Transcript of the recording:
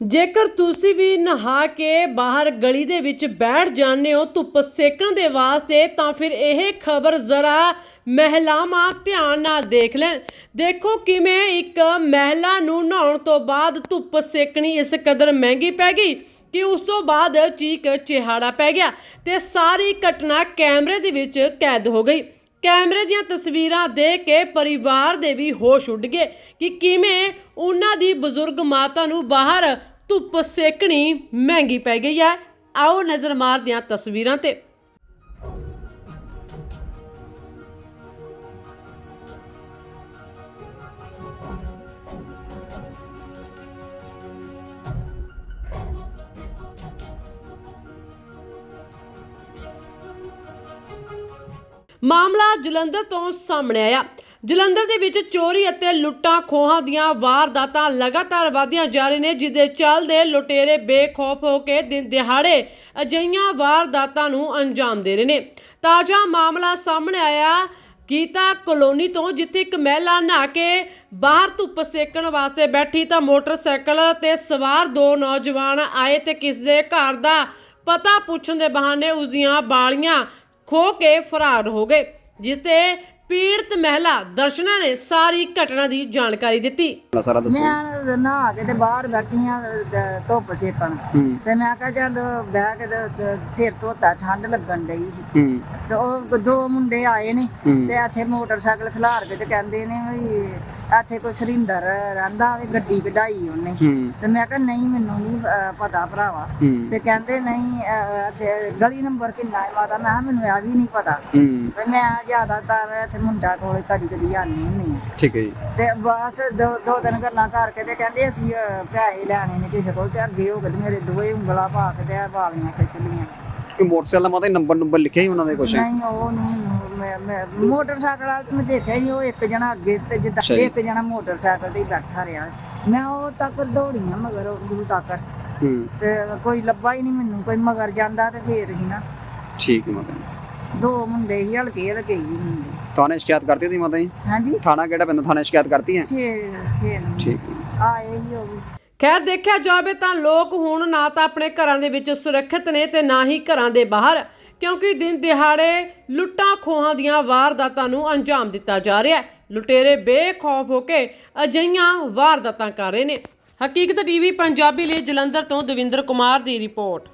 ਜੇਕਰ ਤੁਸੀਂ ਵੀ ਨਹਾ ਕੇ ਬਾਹਰ ਗਲੀ ਦੇ ਵਿੱਚ ਬੈਠ ਜਾਂਦੇ ਹੋ ਧੁੱਪ ਸੇਕਣ ਦੇ ਵਾਸਤੇ, ਤਾਂ ਫਿਰ ਇਹ ਖਬਰ ਜ਼ਰਾ ਮਹਿਲਾਵਾਂ ਧਿਆਨ ਨਾਲ ਦੇਖ ਲੈਣ। ਦੇਖੋ ਕਿਵੇਂ ਇੱਕ ਮਹਿਲਾ ਨੂੰ ਨਹਾਉਣ ਤੋਂ ਬਾਅਦ ਧੁੱਪ ਸੇਕਣੀ ਇਸ ਕਦਰ ਮਹਿੰਗੀ ਪੈ ਗਈ ਕਿ ਉਸ ਤੋਂ ਬਾਅਦ ਚੀਕ ਚਿਹਾੜਾ ਪੈ ਗਿਆ ਤੇ ਸਾਰੀ ਘਟਨਾ ਕੈਮਰੇ ਦੇ ਵਿੱਚ ਕੈਦ ਹੋ ਗਈ। ਕੈਮਰੇ ਦੀਆਂ ਤਸਵੀਰਾਂ ਦੇਖ ਕੇ ਪਰਿਵਾਰ ਦੇ ਵੀ ਹੋਸ਼ ਉੱਡ ਗਏ ਕਿ ਕਿਵੇਂ ਉਹਨਾਂ ਦੀ ਬਜ਼ੁਰਗ ਮਾਤਾ ਨੂੰ ਬਾਹਰ ਧੁੱਪ ਸੇਕਣੀ ਮਹਿੰਗੀ ਪੈ ਗਈ ਹੈ ਆਓ ਨਜ਼ਰ ਮਾਰਦੇ ਹਾਂ ਤਸਵੀਰਾਂ ਤੇ। ਮਾਮਲਾ ਜਲੰਧਰ ਤੋਂ ਸਾਹਮਣੇ ਆਇਆ। ਜਲੰਧਰ ਦੇ ਵਿੱਚ ਚੋਰੀ ਅਤੇ ਲੁੱਟਾਂ ਖੋਹਾਂ ਦੀਆਂ ਵਾਰਦਾਤਾਂ ਲਗਾਤਾਰ ਵਧਦੀਆਂ ਜਾ ਰਹੀਆਂ ਨੇ, ਜਿਸ ਦੇ ਚੱਲਦੇ ਲੁਟੇਰੇ ਬੇਖੌਫ ਹੋ ਕੇ ਦਿਨ ਦਿਹਾੜੇ ਅਜਈਆਂ ਵਾਰਦਾਤਾਂ ਨੂੰ ਅੰਜਾਮ ਦੇ ਰਹੇ ਨੇ। ਤਾਜ਼ਾ ਮਾਮਲਾ ਸਾਹਮਣੇ ਆਇਆ ਗੀਤਾ ਕਲੋਨੀ ਤੋਂ, ਜਿੱਥੇ ਇੱਕ ਮਹਿਲਾ ਨਹਾ ਕੇ ਬਾਹਰ ਧੁੱਪ ਸੇਕਣ ਵਾਸਤੇ ਬੈਠੀ ਤਾਂ ਮੋਟਰਸਾਈਕਲ ਤੇ ਸਵਾਰ ਦੋ ਨੌਜਵਾਨ ਆਏ ਤੇ ਕਿਸ ਦੇ ਘਰ ਦਾ ਪਤਾ ਪੁੱਛਣ ਦੇ ਬਹਾਨੇ ਉਸ ਦੀਆਂ ਬਾਲੀਆਂ ਖੋ ਕੇ ਫਰਾਰ ਹੋ ਗਏ, ਜਿਸ ਤੇ ਪੀੜਤ ਮਹਿਲਾ ਦਰਸ਼ਨਾ ਨੇ ਸਾਰੀ ਘਟਨਾ ਦੀ ਜਾਣਕਾਰੀ ਦਿੱਤੀ। ਨਾ ਸਾਰਾ ਦੱਸੋ। ਮੈਂ ਨਹਾ ਕੇ ਤੇ ਬਾਹਰ ਬੈਠੀ ਆ ਧੁੱਪ ਸੇਕਣ। ਹੂੰ। ਤੇ ਮੈਂ ਕਿਹਾ ਜਦ ਬਹਿ ਕੇ ਤੇ- ਤੇ ਸਿਰ ਧੋਤਾ ਠੰਡ ਲੱਗਣ ਡਈ ਸੀ। ਹੂੰ। ਤੇ ਉਹ ਦੋ ਮੁੰਡੇ ਆਏ ਨੇ ਹੂੰ। ਤੇ ਇੱਥੇ ਮੋਟਰਸਾਈਕਲ ਖਿਲਾਰ ਕੇ ਤੇ ਕਹਿੰਦੇ ਨੇ ਵੀ ਇੱਥੇ ਕੋਈ ਸਰਿੰਦਰ ਰਹਿੰਦਾ ਵੀ ਗੱਡੀ ਕਢਾਈ ਉਹਨੇ। ਤੇ ਮੈਂ ਕਿਹਾ ਨਹੀਂ ਮੈਨੂੰ ਨਹੀਂ ਪਤਾ ਭਰਾਵਾ। ਤੇ ਕਹਿੰਦੇ ਨਹੀਂ ਅਹ, ਗਲੀ ਨੰਬਰ ਕਿੰਨਾ ਹੈ ਮਾਤਾ? ਮੈਂ ਕਿਹਾ ਮੈਨੂੰ ਇਹ ਵੀ ਨਹੀਂ ਪਤਾ। ਹੂੰ। ਤੇ ਮੈਂ ਜ਼ਿਆਦਾਤਰ ਇੱਥੇ ਮੁੰਡਾ ਕੋਲ ਕਦੀ ਕਦੀ ਆਨੀ ਹੁੰਦੀ ਹਾਂ। ਠੀਕ ਹੈ ਜੀ। ਤੇ ਬਸ ਦੋ ਦੋ ਦਿਨ ਗੱਲਾਂ ਕਰਕੇ ਤੇ ਕਹਿੰਦੇ ਅਸੀਂ ਅਹ, ਪੈਸੇ ਲੈਣੇ ਨੇ ਕਿਸੇ ਕੋਲ ਤੇ ਅੱਗੇ ਹੋ ਗਏ ਮੇਰੇ ਦੋਵੇਂ ਉਂਗਲਾਂ ਪਾ ਕੇ ਤੇ ਇਹ ਵਾਲੀਆਂ ਖਿੱਚ ਲੀਆਂ ਕਿ ਮੋਟਰਸਾਈਕਲ ਦਾ ਮਾਤਾ ਨੰਬਰ ਨੰਬਰ ਲਿਖਿਆ ਹੀ ਉਹਨਾਂ ਦੇ ਕੁਛ? ਨਹੀਂ ਉਹ ਨਹੀਂ ਮੈਨੂੰ ਮੈਂ ਮੋਟਰਸਾਈਕਲ ਵਾਲਾ ਤੇ ਮੈਂ ਦੇਖਿਆ ਨਹੀਂ, ਉਹ ਇੱਕ ਜਣਾ ਅੱਗੇ ਤੇ ਜਿੱਦਾਂ ਅੱਛਾ ਜੀ। ਇੱਕ ਜਣਾ ਮੋਟਰਸਾਈਕਲ ਤੇ ਹੀ ਬੈਠਾ ਰਿਹਾ। ਮੈਂ ਉਹ ਤੱਕ ਦੌੜੀਆਂ ਮਗਰ ਉਹ ਤੱਕ। ਹੂੰ। ਤੇ ਕੋਈ ਲੱਭਾ ਹੀ ਨਹੀਂ ਮੈਨੂੰ ਕੋਈ ਮਗਰ ਜਾਂਦਾ ਤੇ ਫੇਰ ਹੀ ਨਾ। ਠੀਕ ਹੈ ਮਾਤਾ ਜੀ। ਦੋ ਮੁੰਡੇ ਹੀ ਹਲਕੇ ਹਲਕੇ ਹੀ ਮੁੰਡੇ। ਥਾਣੇ ਸ਼ਿਕਾਇਤ ਕਰਤੀ ਸੀ ਮਾਤਾ ਜੀ? ਹਾਂਜੀ। ਥਾਣਾ ਕਿਹੜਾ ਪੈਂਦਾ ਥਾਣੇ ਸ਼ਿਕਾਇਤ ਕਰਤੀ ਹੈ? 6 6 ਨੰਬਰ। ਠੀਕ ਹੈ। ਆਏ ਹੀ ਉਹ ਵੀ। ਖੈਰ ਦੇਖਿਆ ਜਾਵੇ ਤਾਂ ਲੋਕ ਹੁਣ ਨਾ ਤਾਂ ਆਪਣੇ ਘਰਾਂ ਦੇ ਵਿੱਚ ਸੁਰੱਖਿਅਤ ਨੇ ਤੇ ਨਾ ਹੀ ਘਰਾਂ ਦੇ ਬਾਹਰ। ਕਿਉਂਕਿ ਦਿਨ ਦਿਹਾੜੇ ਲੁੱਟਾਂ ਖੋਹਾਂ ਦੀਆਂ ਵਾਰਦਾਤਾਂ ਨੂੰ ਅੰਜਾਮ ਦਿੱਤਾ ਜਾ ਰਿਹਾ ਹੈ। ਲੁਟੇਰੇ ਬੇਖੌਫ ਹੋ ਕੇ ਅਜਈਆਂ ਵਾਰਦਾਤਾਂ ਕਰ ਰਹੇ ਨੇ। ਹਕੀਕਤ ਟੀਵੀ ਪੰਜਾਬੀ ਲਈ ਜਲੰਧਰ ਤੋਂ ਦਵਿੰਦਰ ਕੁਮਾਰ ਦੀ ਰਿਪੋਰਟ।